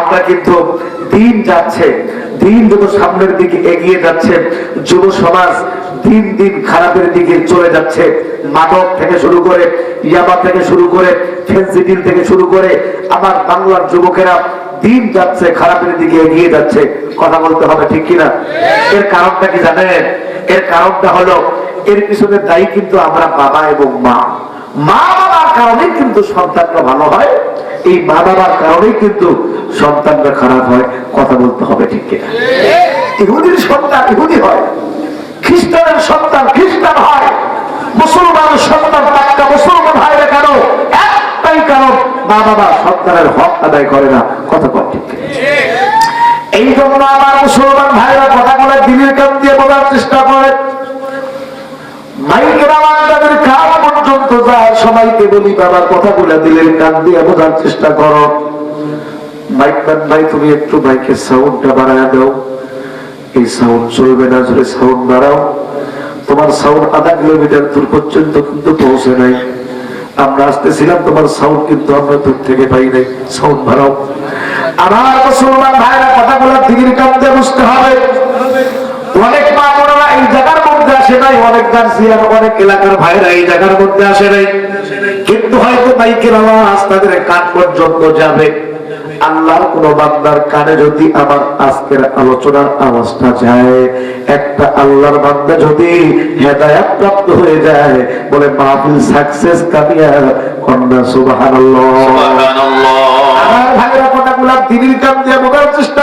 আমরা কিন্তু দিন যাচ্ছে, দিন যত সামনের দিকে এগিয়ে যাচ্ছে, যুব সমাজ দিন দিন খারাপের দিকে চলে যাচ্ছে। মাদক থেকে শুরু করে, ইয়াবা থেকে শুরু করে, ফেন্সিডিল থেকে শুরু করে আমার বাংলার যুবকেরা দিন যাচ্ছে, খারাপের দিকে এগিয়ে যাচ্ছে। কথা বলতে হবে ঠিক কিনা? এর কারণটা কি জানেন? এর কারণটা হলো, এর পিছনে দায়ী কিন্তু আমরা বাবা এবং মা। মা বাবার কারণে কিন্তু সন্তানরা ভালো হয়। এই মা বাবার কারণেই কিন্তু সন্তানরা খারাপ হয়, কথা বলতে হবে ঠিক কিনা। ইহুদির সন্তান ইহুদি হয়, খ্রিস্টানের সন্তান খ্রিস্টান হয়, মুসলমানের সন্তান পাক্কা মুসলমান হয় না কেন? একটাই কারণ, মা বাবা সন্তানের হক আদায় করে না, কথা বল ঠিক এই জন্য আমার মুসলমান ভাইরা কথা বলে দিনের কান দিয়ে বলার চেষ্টা করে। কিন্তু পৌঁছে নাই। আমরা আসতেছিলাম, তোমার সাউন্ড কিন্তু আমরা দূর থেকে পাই নাই। সাউন্ড বাড়াও। আমার মুসলমান ভাইরা কথা বলে দিদির কান দিয়ে বুঝতে হবে। অনেক মা এই জায়গার আসে নাই অনেক গার্জিয়ান অনেক এলাকার ভাইরা এই জায়গার মধ্যে আসে নাই। কিন্তু হয়তো মাইকের আওয়াজ তাদের কান পর্যন্ত যাবে। আল্লাহর কোন বান্দার কানে যদি আমার আজকের আলোচনার আওয়াজটা যায় একটা আল্লাহর বান্দা যদি হেদায়াত প্রাপ্ত হয়ে যায় বলে মাহফিল সাকসেস কামিয়াব কন্যা সুবহানাল্লাহ। আমার ভাইরা কথাগুলা দিদির কান দিয়ে বোঝার চেষ্টা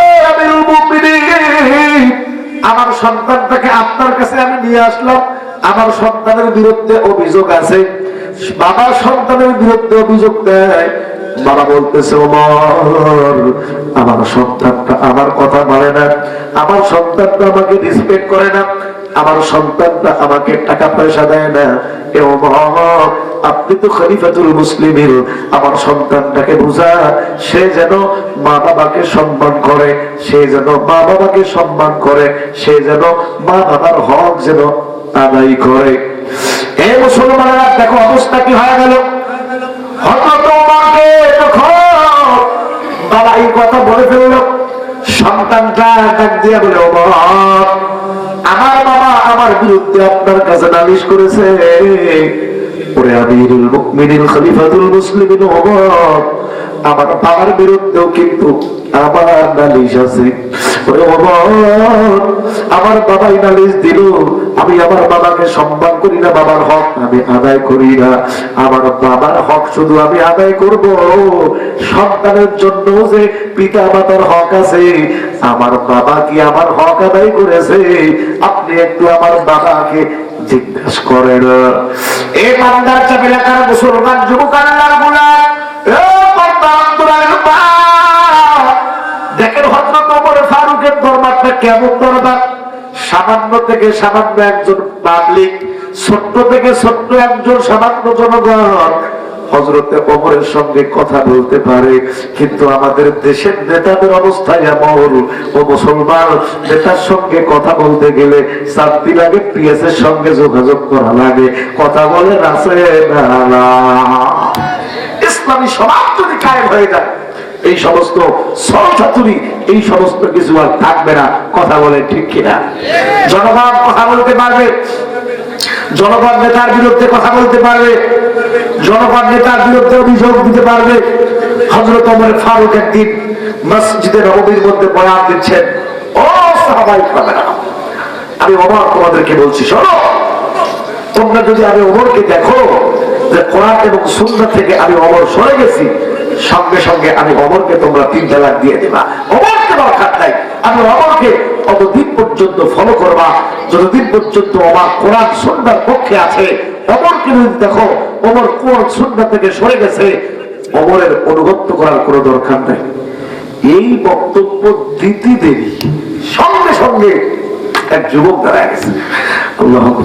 সন্তানটাকে আপনার কাছে আমি নিয়ে আসলাম। আমার সন্তানের বিরুদ্ধে অভিযোগ আছে। বাবা সন্তানের বিরুদ্ধে অভিযোগ দেয়। বাবা বলতেছে আমার সন্তানটা আমার কথা মানে না। আমার সন্তানটা আমাকে রেসপেক্ট করে না। আমার সন্তানটা আমাকে টাকা পয়সা দেয় না। আপনি তো আমার সন্তানটাকে বুঝা, সে যেন মা বাবাকে সম্মান করে, সে যেন মা বাবাকে সম্মান করে, সে যেন মা বাবার হক যেন আদায় করে। মুসলমানেরা, দেখো অবস্থা কি হয়ে গেল? হঠাৎ বাবা এই কথা বলে ফেলল। সন্তানটা বলে আমার আমার বিরুদ্ধে আপনার কাছে নালিশ করেছে। ওরে আমিরুল মুকমিনিন খলিফাতুল মুসলিমিন ওমর আমার বাবার বিরুদ্ধেও কিন্তু আমার নালিশ আছে। আমার বাবাই নালিশ দিল, আমি আমার বাবাকে সম্মান করি না, বাবার হক আমি আদায় করি না। আমার বাবার হক শুধু আমি আদায় করব, সন্তানের জন্য যে পিতা মাতার হক আছে, আমার বাবা কি আমার হক আদায় করেছে? আপনি একটু আমার বাবাকে জিজ্ঞাসা করেন। এই বান্দার চাপ এলাকার মুসলমান যুবক আল্লাহর কেমন দরবার? সামান্য থেকে সামান্য একজন পাবলিক ছোট্ট থেকে ছোট্ট একজন সামান্য জনগণ। হজরতে ওমরের সঙ্গে কথা বলতে পারে, কিন্তু আমাদের দেশের নেতাদের অবস্থা এমন। ও মুসলমান, নেতার সঙ্গে কথা বলতে গেলে সাত দিন আগে পিএস সঙ্গে যোগাযোগ করা লাগে। কথা বলে না না। ইসলামী সমাজ যদি কায়েম হয়ে যায় এই সমস্ত সরছাতুরি এই সমস্ত কিছু আর থাকবে না। কথা বলে ঠিক কিনা? জনগণ কথা বলতে পারবে। জনগণ নেতার বিরুদ্ধে কথা বলতে পারবে। জনগণ নেতার বিরুদ্ধে অভিযোগ দিতে পারবে। হজরত ওমর ফারুক একদিন মসজিদের নবীর মধ্যে বয়ান দিচ্ছেন, ও সাহাবাই কামেরা আমি অমর তোমাদেরকে বলছি, শোনো, তোমরা যদি আমি ওমরকে দেখো, যে কোরআন এবং সুন্দর থেকে আমি অমর সরে গেছি সঙ্গে সঙ্গে আমি অমরকে তোমরা তিন তালাক দিয়ে দেবা। অমরকে দরকার নাই। আমি অমরকে অতদিন পর্যন্ত ফলো করবা। যতদিন পর্যন্ত আমার কোরআন সুন্দর পক্ষে আছে, অমরকে যদি দেখো, অমর কোন সুন্দর থেকে সরে গেছে, অমরের অনুগত্য করার কোনো দরকার নাই। এই বক্তব্য দিতে দেরি। সঙ্গে সঙ্গে এক যুবক দাঁড়ায় গেছে। আল্লাহ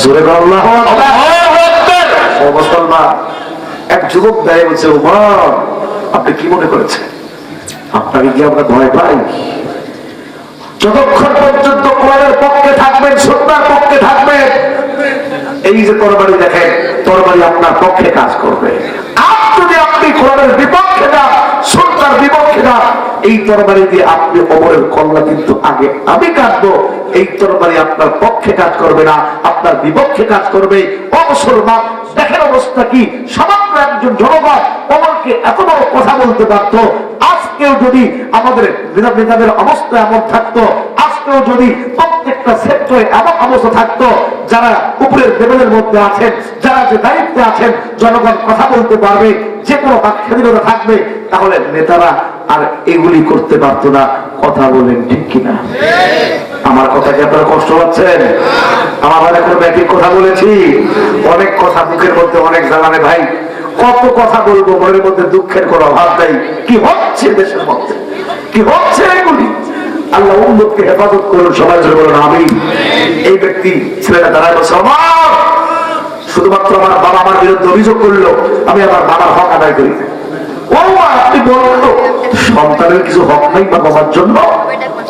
জোরে কর। আল্লাহ মুসলমান। এক যুবক দাঁড়িয়ে বলছে উমর আপনি কি মনে করেছেন? আপনাকে কি আমরা ভয় পাই? যতক্ষণ পর্যন্ত কোরআনের পক্ষে থাকবেন সত্যার পক্ষে থাকবেন, এই যে তরবারি দেখেন, তরবারি আপনার পক্ষে কাজ করবে। আর যদি আপনি কোরআনের বিপক্ষে যান সত্যার বিপক্ষে যান এই তরবারি দিয়ে আপনি অমরের কল্লা কিন্তু আগে আমি কাটবো এই তরবারি আপনার পক্ষে কাজ করবে না, আপনার বিপক্ষে কাজ করবে। অবসরমান দেখেন অবস্থা কি? সমগ্র একজন জনগণ অমরকে এত বড় কথা বলতে পারতো আজকেও যদি আমাদের নেতা- নেতাদের অবস্থা এমন থাকতো, আজকেও যদি প্রত্যেকটা সেক্টরে এমন অবস্থা থাকতো, যারা উপরের লেভেলের মধ্যে আছেন, যারা যে দায়িত্বে আছেন, জনগণ কথা বলতে পারবে, যে কোনো বাক্যাধীনতা থাকবে তাহলে নেতারা আর এগুলি করতে পারতো না। কথা বলেন ঠিক কিনা? আমার কথা কি আপনারা কষ্ট পাচ্ছেন? আমার মানে কোনো ব্যাটিক কথা বলেছি? অনেক কথা মুখের মধ্যে অনেক জ্বালানে। ভাই কত কথা বলব মনের মধ্যে দুঃখের কোনো অভাব নেই। কি হচ্ছে দেশের মধ্যে? কি হচ্ছে এগুলি? আল্লাহ উন্মতকে হেফাজত করুন সবাই ধরে বলুন আমি এই ব্যক্তি ছেলেটা দাঁড়ায় বলছে শুধুমাত্র আমার বাবা আমার বিরুদ্ধে অভিযোগ করল আমি আমার বাবার হক আদায় করি। ও মা, বলুন তো সন্তানের কিছু হক নাই বা বাবার জন্য।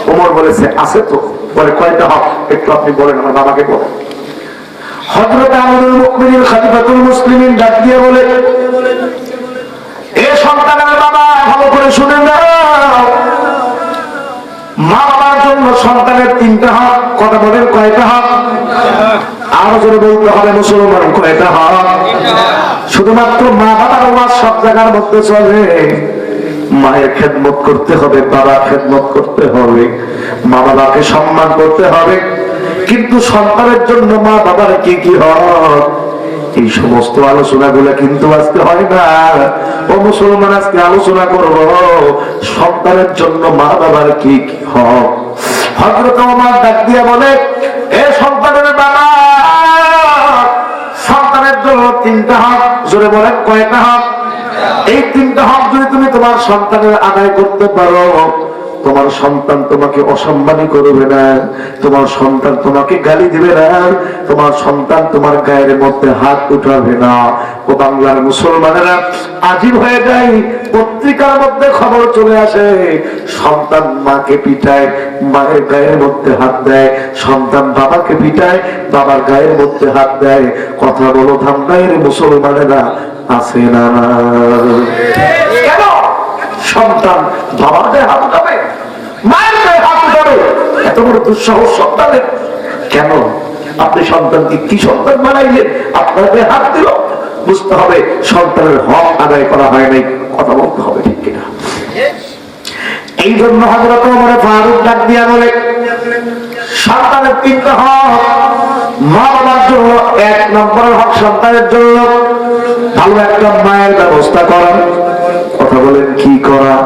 ওমর বলেছে, আছে তো। বলে, কয়টা হক? একটু আপনি বলেন, আমার বাবাকে বলেন। তিনটা হক, কথা বলেন, কয়টা হক? আরও বলতে হবে শুধুমাত্র মা বাবার সব জায়গার মধ্যে চলে। মায়ের খেদমত করতে হবে বাবার খেদমত করতে হবে মা বাবাকে সম্মান করতে হবে। কিন্তু সন্তানের জন্য মা বাবার কি কি হক এই সমস্ত আলোচনা গুলা কিন্তু আজকে হয় না। ও মুসলমান, আজকে আলোচনা করব, সন্তানের জন্য মা বাবার কি কি হক হজরত আমার ডাক দিয়া বলে, এ সন্তানের বাবা, সন্তানের জন্য তিনটা হক জোরে বলেন কয়টা হক এই তিনটা হক যদি তুমি তোমার সন্তানের আদায় করতে পারো, তোমার সন্তান তোমাকে অসম্মানী করবে না। তোমার সন্তান তোমাকে গালি দিবে না। তোমার সন্তান তোমার গায়ের মধ্যে হাত উঠাবে না। ও বাংলার মুসলমানেরা আজীব হয়ে যায়, পত্রিকার মধ্যে খবর চলে আসে, সন্তান মাকে পিটায়, মায়ের গায়ের মধ্যে হাত দেয়, সন্তান বাবাকে পিটায়, বাবার গায়ের মধ্যে হাত দেয়। কথা বলো ধান্দায় মুসলমানেরা আছে না কেন? সন্তান বাবার গায়ে হাত উঠাবে? মায়ের গায়ে হাত উঠাবে? এত বড় দুঃসাহস সন্তানের। কেন? আপনি সন্তানকে কি সন্তান বানাইলেন? আপনার গায়ে হাত দিল? বুঝতে হবে সন্তানের হক আদায় করা হয় নাই। কথা বলতে হবে ঠিক কিনা? এই জন্য হজরত মনে ফারুক ডাক দিয়া বলে, সন্তানের তিনটা হক মা বাবার জন্য এক নম্বর হক সন্তানের জন্য। ভালো একটা মায়ের ব্যবস্থা করা। কথা বলেন, কি করা?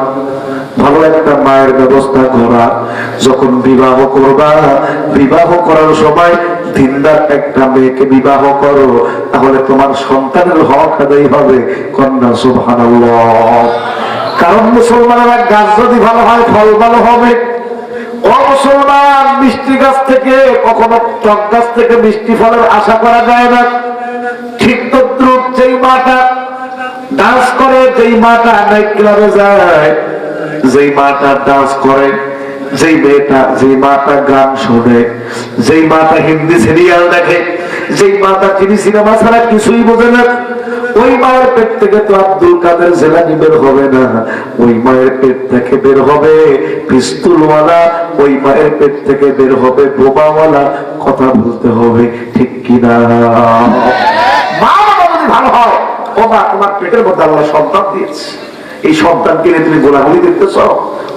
ভালো একটা মায়ের ব্যবস্থা করা। যখন বিবাহ করবা, বিবাহ করার সময় দিনদার একটা মেয়েকে বিবাহ করো, তাহলে তোমার সন্তানের হক আদায় হবে। কন্যা, সুবহানাল্লাহ। কারণ মুসলমানেরা গাছ যদি ভালো হয়, ফল ভালো হবে। ও মুসলমান, মিষ্টি গাছ থেকে, কখনো টক গাছ থেকে মিষ্টি ফলের আশা করা যায় না। ঠিক যেই মাটা ডান্স করে, যেই মাটা নাইট ক্লাবে যায়? যেই মাটা ডান্স করে, যেই মেয়েটা, যেই মাটা গান শুনে, যেই হিন্দি সিরিয়াল দেখে, যেই টিভি সিনেমা ছাড়া কিছুই বোঝে না, ওই মায়ের পেট থেকে তো আব্দুল কাদের জেলানি বের হবে না। ওই মায়ের পেট থেকে বের হবে পিস্তুলওয়ালা, ওই মায়ের পেট থেকে বের হবে বোমাওয়ালা, কথা বলতে হবে ঠিক কিনা? ভালো হয়। ও মা, তোমার পেটের মধ্যে আল্লাহ সন্তান দিয়েছে। এই সন্তানকে নিয়ে তুমি গোলাগুলি দেখতেছো,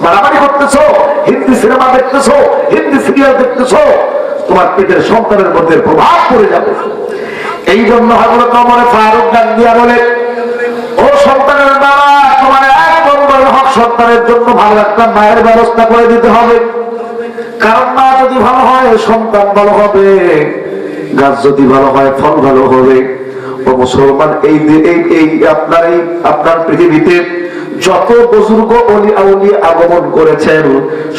মারামারি করতেছো, হিন্দি সিনেমা দেখতেছো, হিন্দি সিরিয়াল দেখতেছো, তোমার পেটের সন্তানের মধ্যে প্রভাব পড়ে যাবে। এই জন্য হজরত অমরে ফারুক ডাক দিয়া বলে, ও সন্তানের বাবা তোমার এক নম্বরের হক সন্তানের জন্য ভালো একটা মায়ের ব্যবস্থা করে দিতে হবে। কারণ মা যদি ভালো হয়, সন্তান ভালো হবে, গাছ যদি ভালো হয়, ফল ভালো হবে। মুসলমান এই এই আপনার এই আপনার পৃথিবীতে যত বুজুর্গ অলি আউলি আগমন করেছেন,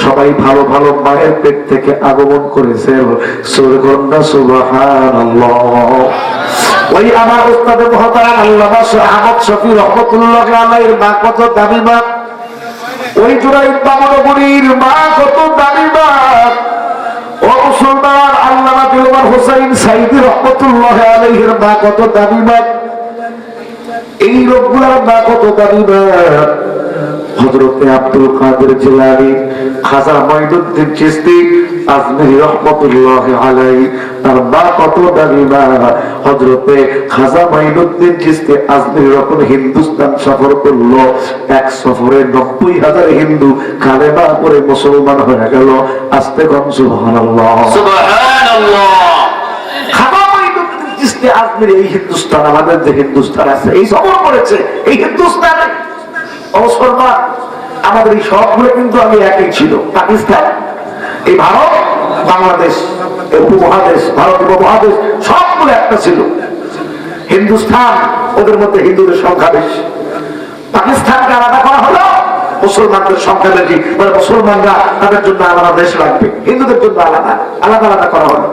সবাই ভালো ভালো মায়ের পেট থেকে আগমন করেছেন। সুরগন্ডা সুবহানাল্লাহ। ওই আমার উস্তাদে মহতারাম আহমদ শফি রহমতুল্লাহ মা কত দামি মা। ওই মা কত দামি মা। ও মুসলমান আল্লামা হোসাইন সাইদি রহমতুল্লাহ আলাইহির মা কত দামি মা। এই লোকগুলার মা কত মা। হজরতে আব্দুল কাদের খাজা আজমিরি তার কত হজরতে খাজা আজমিরি হিন্দুস্তান সফর করল, এক সফরে নব্বই হাজার হিন্দু কালেমা করে মুসলমান হয়ে গেল। আস্তে কম সুবহানাল্লাহ। সুবহানাল্লাহ। চিশতি আজমিরি এই হিন্দুস্তান, আমাদের যে হিন্দুস্তান আছে, এই সফর করেছে, এই হিন্দুস্তানে। মুসলমান, আমাদের এই সবগুলো কিন্তু আমি একই ছিল, পাকিস্তান, এই ভারত, বাংলাদেশ উপমহাদেশ, ভারত উপমহাদেশ, সবগুলো একটা ছিল। হিন্দুস্তান, ওদের মধ্যে হিন্দুদের সংখ্যা বেশি। পাকিস্তানকে আলাদা করা হলো, মুসলমানদের সংখ্যা বেশি। মানে মুসলমানরা তাদের জন্য আলাদা দেশ লাগবে হিন্দুদের জন্য আলাদা আলাদা আলাদা করা হলো।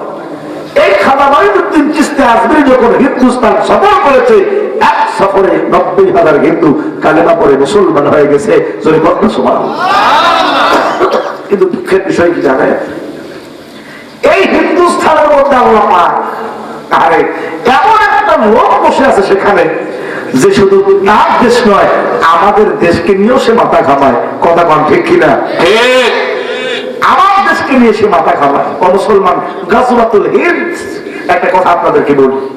এই খাতা মহিনুদ্দিন চিস্তে আজমির যখন হিন্দুস্তান সফর করেছে, এক সফরে নব্বই হাজার হিন্দু কালেমা পরে মুসলমান হয়ে গেছে। কিন্তু দুঃখের বিষয় কি জানে এই হিন্দুস্থানের মধ্যে আল্লাহ পাক, আরে, এমন একটা লোক বসে আছে সেখানে, যে শুধু তার দেশ নয়, আমাদের দেশকে নিয়েও সে মাথা ঘামায়। কথা কন ঠিক কিনা? ঠিক। আমার দেশকে নিয়ে সে মাথা খামায় ও মুসলমান, গাজওয়াতুল হিন্দ। একটা কথা আপনাদেরকে বলি।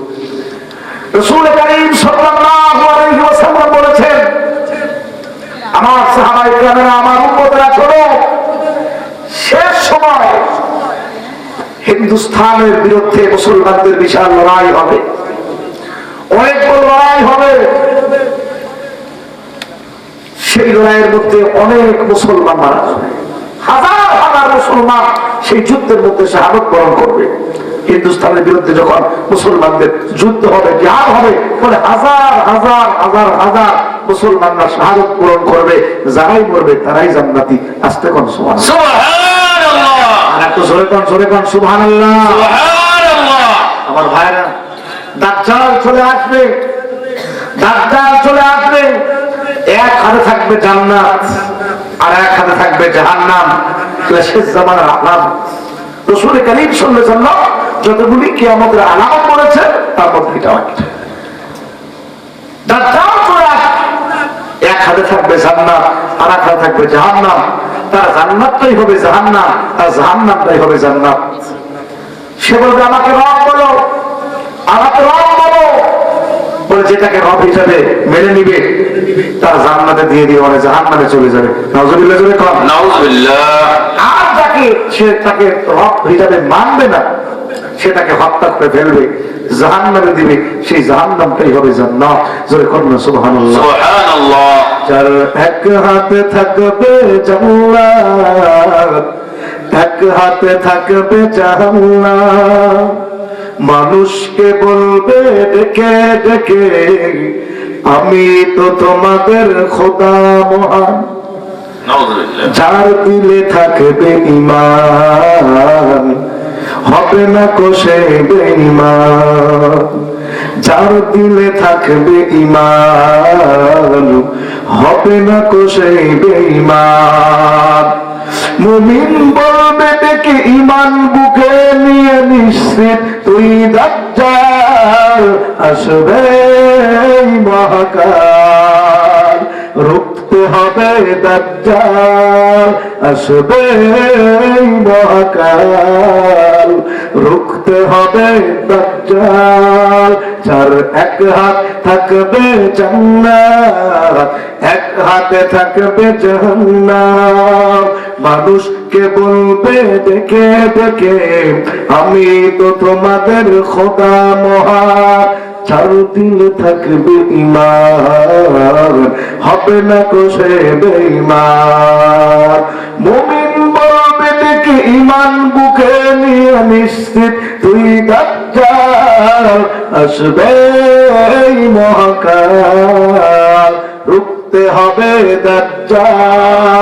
বিরুদ্ধে মুসলমানদের বিশাল লড়াই হবে। অনেক লড়াই হবে। সেই লড়াইয়ের মধ্যে অনেক মুসলমান মারা যাবে। হাজার হাজার মুসলমান সেই যুদ্ধের মধ্যে শাহাদত বরণ করবে। হিন্দুস্তানের বিরুদ্ধে যখন মুসলমানদের যুদ্ধ হবে জিহাদ হবে বলে হাজার হাজার হাজার হাজার মুসলমানরা শাহাদত পূরণ করবে যারাই মরবে তারাই জান্নাতি। আস্তে কোন সুবহান আর একটু জোরে কোন জোরে কোন সুবহানাল্লাহ। আমার ভাইরা দাজ্জাল চলে আসবে। দাজ্জাল চলে আসবে। এক হাতে থাকবে জান্নাত। আর এক হাতে থাকবে জাহান্নাম। শেষ জামানার আলাম। রসুল সাল্লাল্লাহু আলাইহি ওয়াসাল্লাম যতগুলি কিয়ামতের আলামত করেছে, তার মধ্যে এটা আর এক হাতে থাকবে জাহান্নাম। তার জান্নাতটাই হবে সে আমাকে রব বলো। আমাকে রব বলো যেটাকে রব হিসাবে মেনে নিবে তার জান্নাতে দিয়ে দিয়ে মানে জাহান্নামে চলে যাবে। নজরুল্লাহ চলে কম নাউজুবিল্লাহ। আর যাকে সে তাকে রব হিসাবে মানবে না হত্যা করে ফেলবে জাহান্নামে দিবে সেই জাহান্নামটাই হবে জান্নাত। জোরে সুবহানাল্লাহ। সুবহানাল্লাহ। যার এক হাতে থাকবে জান্নাত এক হাতে থাকবে জাহান্নাম। মানুষকে বলবে ডেকে ডেকে আমি তো তোমাদের খোদা মহান। যার দিলে থাকবে ইমান হবে না কোষে বেঈমান। যার দিলে থাকবে ইমান হবে না কোষে বেঈমান। মুমিন বলবে ডেকে ইমান বুকে নিয়ে নিশ্চিত তুই দাজ্জাল আসবে মহাকাল। রুখতে হবে দাজ্জাল আসবে মহাকাল। রুখতে হবে দাজ্জাল, চার এক হাত থাকবে জান্নাত, এক হাতে থাকবে জাহান্নাম। মানুষকে বলবে, দেখে দেখে। আমি তো তোমাদের খোদা মহা চার দিন থাকবে ইমান হবে না কোষে বেঈমান। মুমিন বলবে, দেখে ইমান বুকে নিয়ে নিশ্চিত, তুই দাজ্জাল আসবে মহাকাল। রুখতে হবে দাজ্জাল।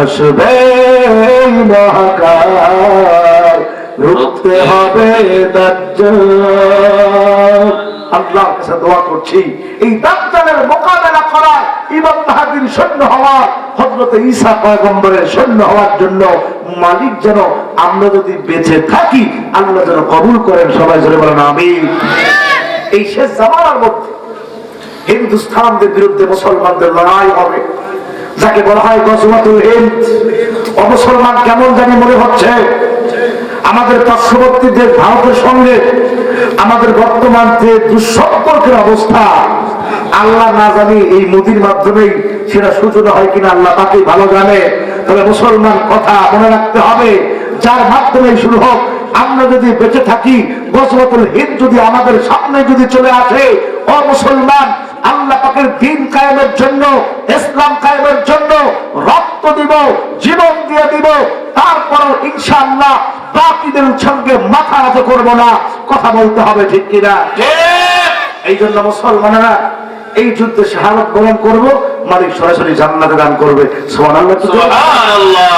আসবে মহাকাল। রুখতে হবে কাছে দোয়া করছি এই দাজ্জালের মোকাবেলা করার ইমাম মাহাদির সৈন্য হওয়া হযরত ঈসা পয়গম্বরের সৈন্য হওয়ার জন্য মালিক যেন আমরা যদি বেঁচে থাকি আল্লাহ যেন কবুল করেন। সবাই জোরে বলেন আমিন। এই শেষ জামানার মধ্যে হিন্দুস্তানদের বিরুদ্ধে মুসলমানদের লড়াই হবে। যাকে বলা হয় গজওয়াতুল হিন্দ অমুসলমান কেমন জানি মনে হচ্ছে? আমাদের পার্শ্ববর্তী দেশ ভারতের সঙ্গে আমাদের বর্তমান যে দুঃসম্পর্কের অবস্থা, আল্লাহ না জানি এই মোদির মাধ্যমেই সেটা সূচনা হয় কিনা আল্লাহ তাকে ভালো জানে। তবে মুসলমান কথা মনে রাখতে হবে, যার মাধ্যমে শুরু হোক। আমরা যদি বেঁচে থাকি গজবতুল হিন্দ যদি আমাদের সামনে যদি চলে আসে ও মুসলমান আল্লাহ পাকের দিন কায়েমের জন্য ইসলাম কায়েমের জন্য রক্ত দিব জীবন দিয়ে দিব তারপর ইনশাআল্লাহ বাকিদের সঙ্গে মাথা নত করব না। কথা বলতে হবে ঠিক কিনা? এই জন্য মুসলমানেরা এই যুদ্ধে শাহাদত বরণ করব মালিক সরাসরি জান্নাতে দান করবে। সুবহানাল্লাহ সুবহানাল্লাহ।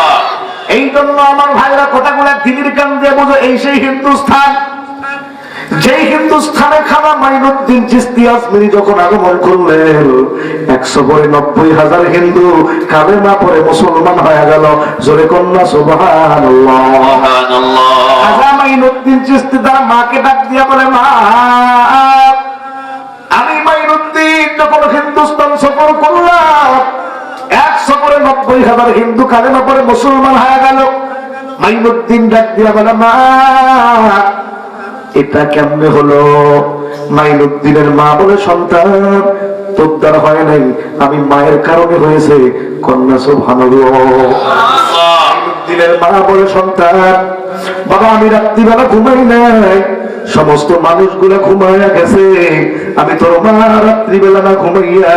এই জন্য আমার ভাইরা কথাগুলো দিদির কান দিয়ে বোঝো এই সেই হিন্দুস্থান। যেই হিন্দুস্থানে খানা মাইনুদ্দিন চিস্তি আজমিরি যখন আগমন করলেন একশো পরে নব্বই হাজার হিন্দু কালেমা পরে মুসলমান হয়ে গেল। জোরে কন্যা সুবহান মাইনুদ্দিন চিস্তি তার মাকে ডাক দিয়া বলে মা আমি মাইনুদ্দিন যখন হিন্দুস্তান সফর করলাম এক সফরে নব্বই হাজার হিন্দু কালেমা পরে মুসলমান হয়ে গেল। মাইনুদ্দিন ডাক দিয়া বলে মা এটা কেমনে হলো? মাইনুদ্দিনের মা বলে, সন্তান, তোর দ্বারা হয় নাই। আমি মায়ের কারণে হয়েছে। কন্যা ঘুমাইয়া গেছে। আমি রাত্রিবেলা না ঘুমাইয়া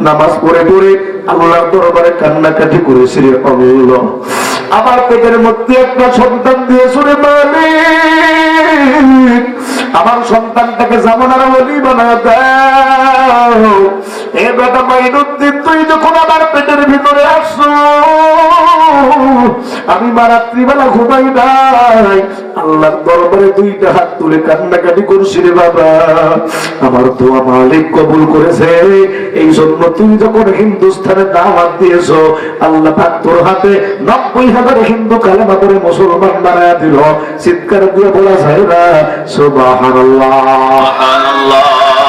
নামাজ পড়ে পড়ে আল্লাহর দরবারে কান্নাকাটি করেছি আল্লাহ আমার পেটের মধ্যে একটা সন্তান দিয়ে শুনে মালিক আমার সন্তানটাকে জামানার বলি বানা এ বেটা মাইনুদ্দিন, তুই যখন আমার পেটের ভিতরে আমি মা রাত্রিবেলা ঘুমাই নাই। দরবারে দুইটা হাত তুলে কান্নাকাটি করছি রে বাবা। আমার মালিক কবুল করেছে। এই জন্য তুই যখন হিন্দুস্তানে দাওয়াত দিয়েছ, আল্লাহ পাক তোর হাতে নব্বই হাজার হিন্দু কালেমা করে মুসলমান বানায় দিল। চিৎকার দিয়ে বলা যায় না, সুবহানাল্লাহ।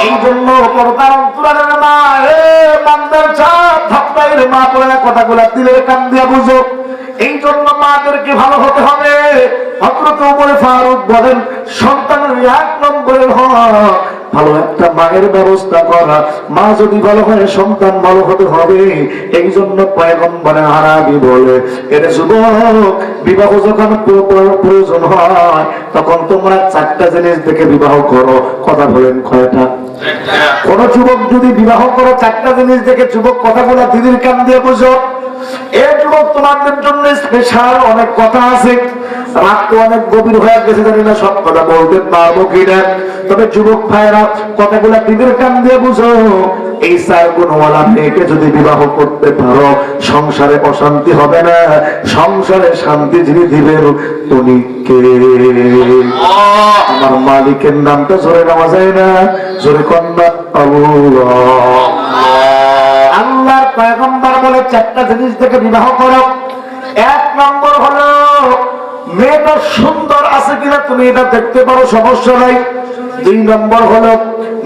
এই জন্য পর্দার অন্তরালের মা এ বান্দার চাপ ধাপ্পাইয়ের মা পড়ে কথাগুলা দিলের কান দিয়া বুঝো। এই জন্য মাদেরকে ভালো হতে হবে। হজরত উপরে ফারুক বলেন সন্তানের এক নম্বরের হক ভালো একটা মায়ের ব্যবস্থা করা। মা যদি ভালো হয় সন্তান ভালো হতে হবে এই জন্য পয়গম্বরে আরাবি বলে এর যুবক বিবাহ যখন প্র- প্র- প্রয়োজন হয় তখন তোমরা চারটা জিনিস দেখে বিবাহ করো। কথা বলেন কয়টা? কোন যুবক যদি বিবাহ করো চারটা জিনিস দেখে যুবক কথাগুলো দিদির কান দিয়ে বুঝো। যদি বিবাহ করতে পারো, সংসারে অশান্তি হবে না। সংসারে শান্তি যিনি দিবেন, উনি কে? আমার মালিকের নামটা জোরে নেওয়া যায় না। জোরে কন্যা পয়গম্বর বলে চারটা জিনিস থেকে বিবাহ করো। এক নম্বর হলো, মেয়েটা সুন্দর আছে কিনা তুমি এটা দেখতে পারো, সমস্যা নাই। দুই নম্বর হলো,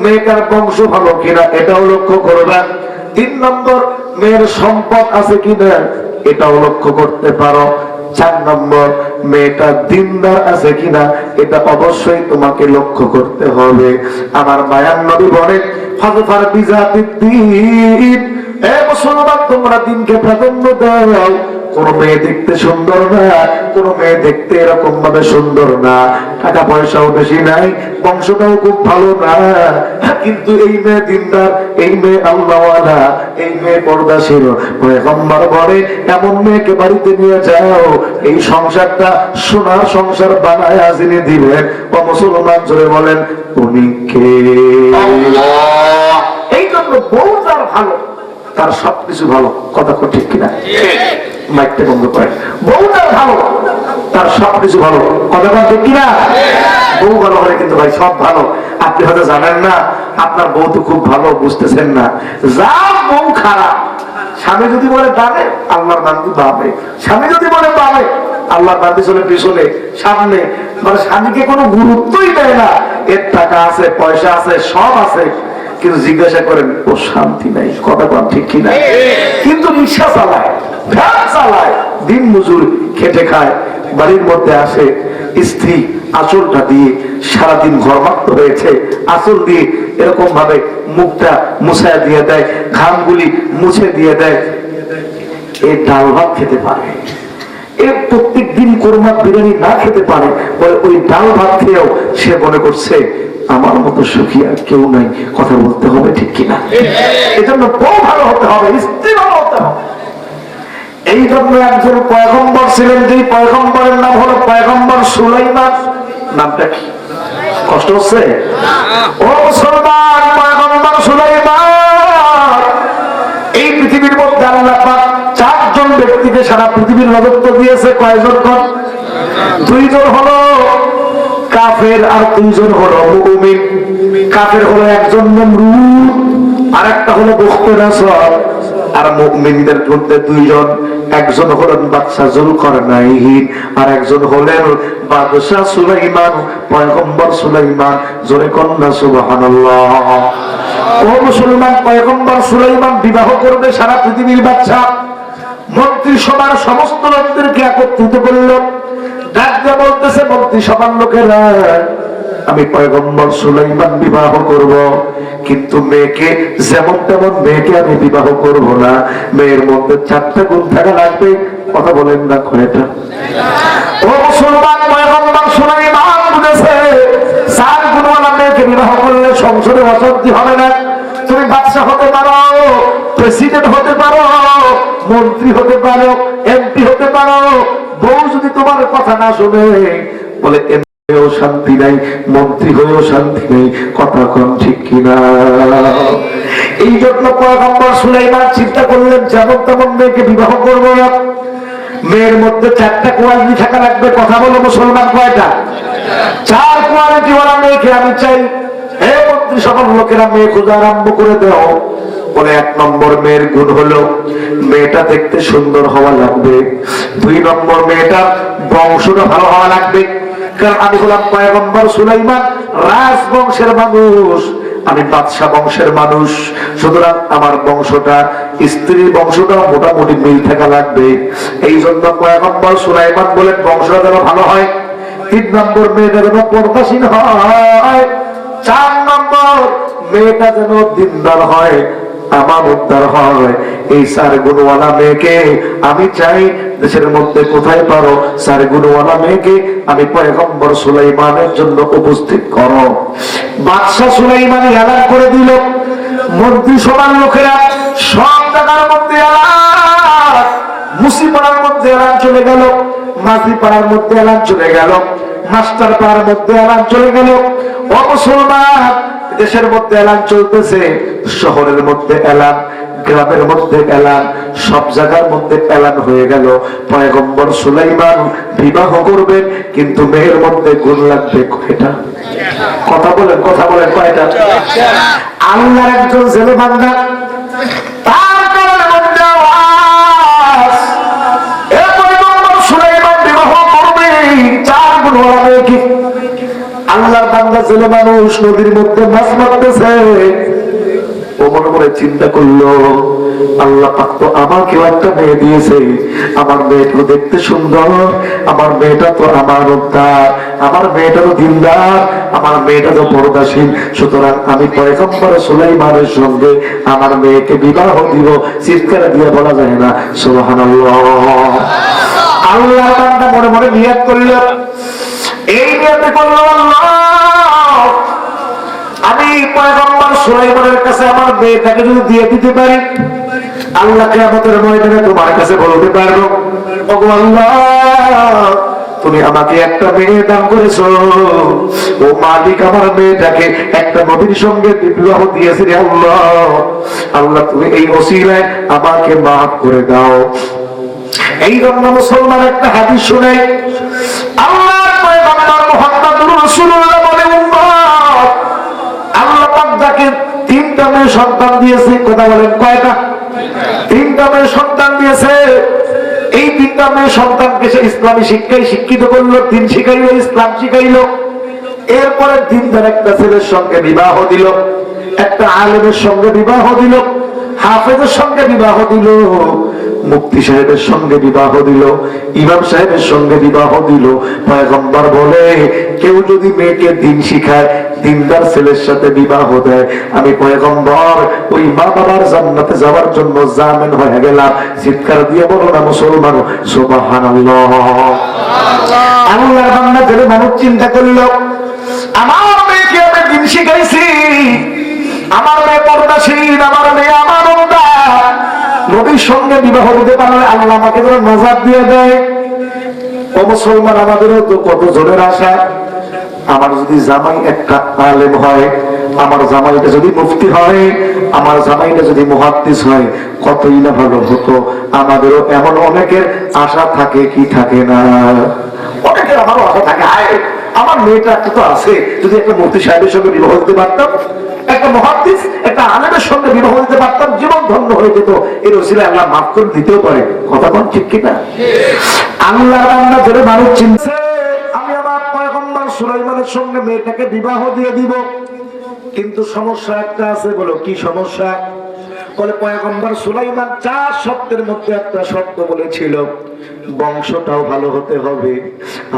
মেয়েটার বংশ ভালো কিনা এটাও লক্ষ্য করবে। তিন নম্বর, মেয়ের সম্পদ আছে কিনা এটাও লক্ষ্য করতে পারো। চার নম্বর মেয়েটা দিনদার আছে কিনা, এটা অবশ্যই তোমাকে লক্ষ্য করতে হবে। আমার মায়ার নবী বলে বিজাতির দিন এ মুসলমান, তোমরা দিনকে প্রাধান্য দাও। কোন মেয়ে দেখতে সুন্দর না, কোন মেয়ে দেখতে এরকম ভাবে সুন্দর না। টাকা পয়সাও বেশি নাই, বংশটাও খুব ভালো না। কিন্তু এই মেয়ে দিনদার, এই মেয়ে আল্লাহওয়ালা, এই মেয়ে পয়গম্বর বলে, এমন মেয়েকে বাড়িতে নিয়ে যাও, এই সংসারটা সোনার সংসার বানায় যিনি দিবেন ও মুসলমান জোরে বলেন উনি কে? এই জন্য বউ যার ভালো তার সবকিছু ভালো। কথা কো ঠিক কিনা? মাইকটা বন্ধ করে বউটা ভালো তার সবকিছু ভালো। কথা কন ঠিক কিনা? বউ ভালো হলে কিন্তু ভাই সব ভালো। আপনি হয়তো জানেন না আপনার বউ তো খুব ভালো বুঝতেছেন না। যা বউ খারাপ স্বামী যদি বলে ডানে আল্লাহর বান্দি বামে স্বামী যদি বলে বামে আল্লাহর বান্দি চলে পিছনে, সামনে। মানে স্বামীকে কোনো গুরুত্বই দেয় না। এর টাকা আছে, পয়সা আছে, সব আছে। কিন্তু জিজ্ঞাসা করেন ও শান্তি নাই? কথা ঠিক কিনা কিন্তু রিক্সা চালায় চালায়, দিন মজুর খেটে খায়, বাড়ির মধ্যে আসে, স্ত্রী আঁচলটা দিয়ে সারাদিন ঘরমাক্ত হয়েছে, আঁচল দিয়ে এরকম ভাবে মুখটা মুছায় দিয়ে দেয়, ঘামগুলি মুছে দিয়ে দেয়। এ ডাল ভাত খেতে পারে। এ প্রত্যেক দিন কোরমা বিরিয়ানি না খেতে পারে, বলে ওই ডাল ভাত খেয়েও সে মনে করছে, আমার মতো সুখী আর কেউ নাই, কথা বলতে হবে ঠিক কিনা? এজন্য বউ ভালো হতে হবে, স্ত্রী ভালো হতে হবে। এই জন্য একজন পয়গম্বর ছিলেন যে, পয়গম্বরের নাম হলো পয়গম্বর সুলাইমান, নামটা কি? কষ্ট হচ্ছে? ও মুসলমান! সারা পৃথিবীর রাজত্ব দিয়েছে কয়জন কোন দুইজন হলো কাফের আর দুইজন হলো মুমিন। কাফের হলো একজন নমরুদ আর একটা হলো বখতের আর মুমিনদের মধ্যে দুইজন, একজন হলেন বাদশাহ জুলকারনাইন আর একজন হলেন বাদশাহ সুলাইমান, পয়গম্বর সুলাইমান, জোরে কন্যা সুবহানাল্লাহ। ও মুসলমান, পয়গম্বর সুলাইমান বিবাহ করবে সারা পৃথিবীর বাচ্চা মন্ত্রিসভার সমস্ত লোকদেরকে একত্রিত করল। ডাক দিয়ে বলতেছে, মন্ত্রিসভার লোকেরা, আমি পয়গম্বর সুলাইমান বিবাহ করব, কিন্তু মেয়েকে, যেমন তেমন মেয়েকে আমি বিবাহ করব না। মেয়ের মধ্যে চারটা গুণ থাকা লাগবে, কথা বলেন না কয়টা। ও মুসলমান, পয়গম্বর সুলাইমান বুঝেছে চার গুণওয়ালা মেয়েকে বিবাহ করলে সংসদে অশান্তি হবে না। তুমি বাদশা হতে পারো প্রেসিডেন্ট হতে পারো, মন্ত্রী হতে পারো এমপি হতে পারো, বউ যদি তোমার কথা না শুনে, বলে হয়েও শান্তি নাই, মন্ত্রী হয়েও শান্তি নেই, কথা কম ঠিক কিনা? এই জন্য পয়গম্বর সুলাইমান চিন্তা করলেন, যেমন তেমন মেয়েকে বিবাহ করব মেয়ের মধ্যে চারটা কোয়ালিটি থাকা লাগবে, কথা বলো মুসলমান কয়টা? চার কোয়ালিটি ওরা মেয়েকে আমি চাই। হে মন্ত্রী, সকল লোকেরা মেয়ে খোঁজা আরম্ভ করে দেও। বলে এক নম্বর মেয়ের গুণ হলো, মেয়েটা দেখতে সুন্দর হওয়া লাগবে। দুই নম্বর মেয়েটার বংশটা ভালো হওয়া লাগবে। কারণ আমি হলাম পয়গম্বর সুলাইমান, রাজবংশের মানুষ। আমি বাদশাহ বংশের মানুষ। সুতরাং আমার বংশটা, স্ত্রীর বংশটা মোটামুটি মিল থাকা লাগবে। এই জন্য পয়গম্বর সুলাইমান বলেন, বংশটা যেন ভালো হয়। তিন নম্বর মেয়েটা যেন পর্দাসীন হয়। চার নম্বর মেয়েটা যেন দিনদার হয়। আমার উদ্ধার হয়। এই সার গুণওয়ালা মেয়েকে আমি চাই দেশের মধ্যে কোথায় পারো? সার গুণওয়ালা মেয়েকে আমি পয়গম্বর সুলাইমানের জন্য উপস্থিত করো। বাদশাহ সুলাইমান এলান করে দিল। মন্ত্রী সবার লোকেরা সব জায়গার মধ্যে এলান মুসিপাড়ার মধ্যে এলান চলে গেল, মাঝি পাড়ার মধ্যে এলান চলে গেল, মাস্টার পাড়ার মধ্যে এলান চলে গেল। অমুসলমান দেশের মধ্যে এলান চলতেছে শহরের মধ্যে এলান গ্রামের মধ্যে এলান সব জায়গার মধ্যে এলান হয়ে গেল। পয়গম্বর সুলাইমান বিবাহ করবেন কিন্তু মেয়ের মধ্যে গুণ লাগবে কয়টা? কথা বলেন কথা বলেন কয়টা? আল্লাহর একজন জেলে বান্দা বান্দা ছেলে মানুষ নদীর মধ্যে মাছ মারতেছে। ও মনে মনে চিন্তা আল্লাহ পাক তো একটা মেয়ে দিয়েছে। আমার মেয়েটা দেখতে সুন্দর, আমার মেয়েটা তো আমার উদ্ধার, আমার মেয়েটা তো দিনদার, আমার মেয়েটা তো পরদাসীন। সুতরাং আমি পয়গম্বর সুলাইমানের সঙ্গে আমার মেয়েকে বিবাহ দিব, চিৎকার দিয়ে বলা যায় না। সুবহানাল্লাহ। আল্লাহ মনে মনে নিয়াত করল, এই নিয়াতে করল আল্লাহ। আমি পয়গম্বর সুলাইমানের কাছে আমার মেয়েটাকে যদি দিয়ে দিতে পারি আল্লাহকে আমাদের ময়দানে তোমার কাছে বলতে পারব আল্লাহ, তুমি আমাকে একটা মেয়ে দান করেছ। ও মালিক আমার মেয়েটাকে একটা নবীর সঙ্গে বিবাহ দিয়েছে রে আল্লাহ। আল্লাহ, তুমি এই ওসিলায় আমাকে মাফ করে দাও। এই জন্য মুসলমান একটা হাদিস শুনে, আল্লাহ সন্তান দিয়েছে, কথা বলেন, কয়টা? তিনটা মেয়ে সন্তান দিয়েছে। এই তিনটা মেয়ে সন্তানকে সে ইসলামী শিক্ষায় শিক্ষিত করল, দিন শিখাইলো, ইসলাম শিখাইলো। এরপরে দিন দিনদার একটা ছেলের সঙ্গে বিবাহ দিল, একটা আলেমের সঙ্গে বিবাহ দিল, হাফেজের সঙ্গে বিবাহ দিল। মুক্তি সাহেবের সঙ্গে বিবাহ দিল, ইমাম সাহেবের সঙ্গে বিবাহ দিল। পয়গম্বর বলে, কেউ যদি মেয়েকে দিন শিখায়, দিনদার ছেলের সাথে বিবাহ দেয়। আমি পয়গম্বর, ওই মা বাবার জান্নাতে যাওয়ার জন্য জামেন হয়ে গেলাম। চিৎকার দিয়ে বলো না, মুসলমান। সুবহানাল্লাহ। আল্লাহর বান্দা জেনে মানুষ চিন্তা করল, আমার মেয়েকে আমি দিন শিখাইছি। আমার মেয়ে পর্দাসীন আমার মেয়ে আমার নবীর সঙ্গে বিবাহ দিতে পারলে আল্লাহ আমাকে যেন নজার দিয়ে দেয়। ও মুসলমান, আমাদেরও তো কত জনের আশা। আমার যদি জামাই একটা আলেম হয়, আমার জামাইটা যদি মুফতি হয়, আমার জামাইটা যদি মুহাদ্দিস হয়, কতই না ভালো হতো। আমাদেরও এমন অনেকের আশা থাকে কি থাকে না। অনেকের আমারও আশা থাকে আমার মেয়েটা তো আছে, যদি একটা মুফতি সাহেবের সঙ্গে বিবাহ দিতে পারতাম একটা মহাদিস, একটা সঙ্গে বিবাহ দিতে পারতাম, জীবন ধন্য হয়ে যেত। এর ওসিলে আল্লাহ মাফ করে দিতেও পারে। কথা কোন ঠিক কিনা? আল্লাহ রান্না ধরে মানুষ চিনছে। আমি আমার পয়গম্বর সুলাইমানের সঙ্গে মেয়েটাকে বিবাহ দিয়ে দিব। কিন্তু সমস্যা একটা আছে বলো, কি সমস্যা? বলে পয়গম্বর সুলাইমান চার শব্দের মধ্যে একটা শব্দ বলেছিল, বংশটাও ভালো হতে হবে।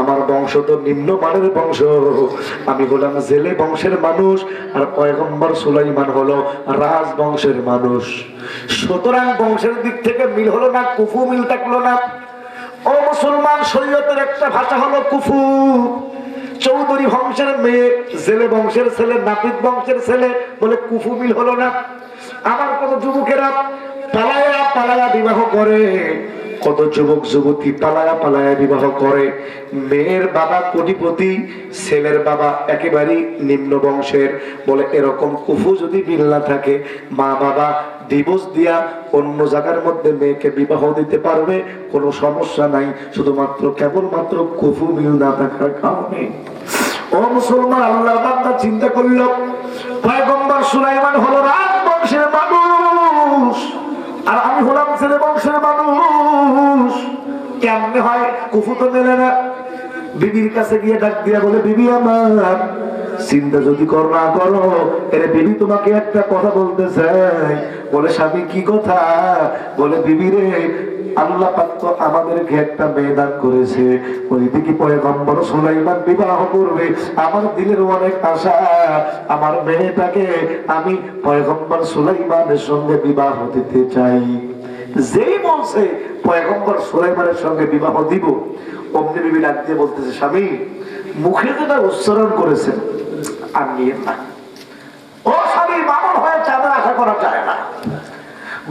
আমার বংশ তো নিম্নমানের বংশ। আমি হলাম জেলে বংশের মানুষ, আর পয়গম্বর সুলাইমান হলো রাজ বংশের মানুষ। সুতরাং বংশের দিক থেকে মিল হলো না, কুফু মিল থাকল না। ও মুসলমান, শরীয়তের একটা ভাষা হলো কুফু। চৌধুরী বংশের মেয়ে, জেলে বংশের ছেলে, নাপিত বংশের ছেলে বলে কুফু মিল হলো না। আমার কত যুবকেরা পালায়া পালায়া বিবাহ করে, কত যুবক যুবতী পালায়া পালায়া বিবাহ করে। মেয়ের বাবা কোটিপতি, ছেলের বাবা একেবারেই নিম্ন বংশের। বলে এরকম কুফু যদি না থাকে, মা বাবা ডিভোর্স দিয়া অন্য জায়গার মধ্যে মেয়েকে বিবাহ দিতে পারবে, কোনো সমস্যা নাই। শুধুমাত্র কেবলমাত্র কুফু মিল না থাকার কারণে। ও মুসলমান, আল্লাহর বান্দা চিন্তা করল, পয়গম্বর সুলাইমান হলো মানুষ আর আমি হলাম ছেলে বংশের মানুষ। কেমনে হয়? কুফু তো মেলে না। বিবির কাছে গিয়ে ডাক দিয়া বলে, বিবি আমার, চিন্তা যদি কর না করো, এরে বিবি তোমাকে একটা কথা বলতে চাই বলে, স্বামী, কি কথা? বলে, বিবি রে, আল্লাহ পাক তো আমাদেরকে একটা মেয়ে দান করেছে। ওই দিকে পয়গম্বর সুলাইমান বিবাহ করবে। আমার দিলের অনেক আশা। আমার মেয়েটাকে আমি পয়গম্বর সুলাইমানের সঙ্গে বিবাহ দিতে চাই। যেই বলছে পয়গম্বর সুলাইমানের সঙ্গে বিবাহ দিব, অমনি বিবি ডাক দিয়ে বলতেছে, স্বামী, মুখে যেটা উচ্চারণ করেছেন, আর নিয়ে না। ও স্বামী, বামন হয়ে চাঁদের আশা করা যায় না।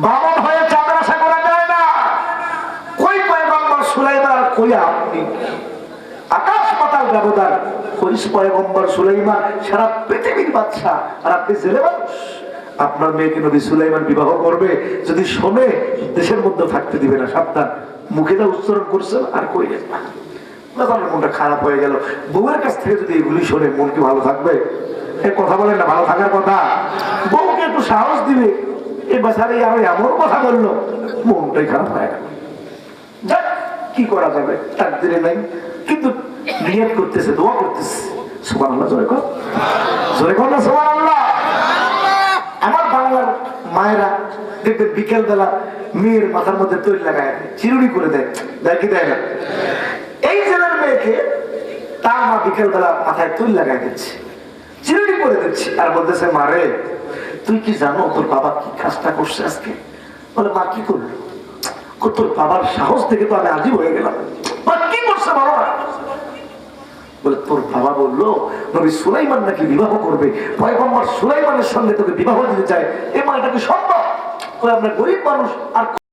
বামন হয়ে চাঁদের আশা করা যায় না। কই পয়গম্বর সুলাইমান কই আপনি? ব্যবধান পয়গম্বর সুলাইমান সারা পৃথিবীর বাদশা আর আপনি জেলে মানুষ। আপনার মেয়েকে সুলাইমান বিবাহ করবে যদি শোনে দেশের মধ্যে থাকতে দিবে না সাবধান। মুখে যা উচ্চারণ করছেন আর না। মনটা খারাপ হয়ে গেল। বউয়ের কাছ থেকে যদি এগুলি শোনে মন কি ভালো থাকবে? এ কথা বলেন না ভালো থাকার কথা। বউকে একটু সাহস দিবে। এই বেচারে আরও এমন কথা বলল মনটাই খারাপ হয়ে গেল। যাক, কি করা যাবে? তার দিনে নাই। কিন্তু নিয়ত করতেছে, দোয়া করতেছে। আল্লাহ জোরে কর। জোরে কর না আল্লাহ আমার বাংলার মায়েরা দেখবেন বিকেল বেলা মেয়ের মাথার মধ্যে তৈরি লাগায় চিরুনি করে দেয়। দেয় কি, দেয় না? এই জেলার মেয়েকে তার মা বিকেল বেলা মাথায় তৈরি লাগাই দিচ্ছে, চিরুনি করে দিচ্ছে। আর বলতেছে মারে তুই কি জানো তোর বাবা কি কাজটা করছে আজকে? বলে, মা, কি করল তোর বাবার সাহস থেকে তো আমি আজই হয়ে গেলাম। মা, কি করছে বাবা বলে তোর বাবা বলল, নবী সুলাইমান নাকি বিবাহ করবে? পয়গম্বর সুলাইমানের সঙ্গে তোকে বিবাহ দিতে চায়। এ এটা কি সম্ভব? আমরা গরিব মানুষ, আর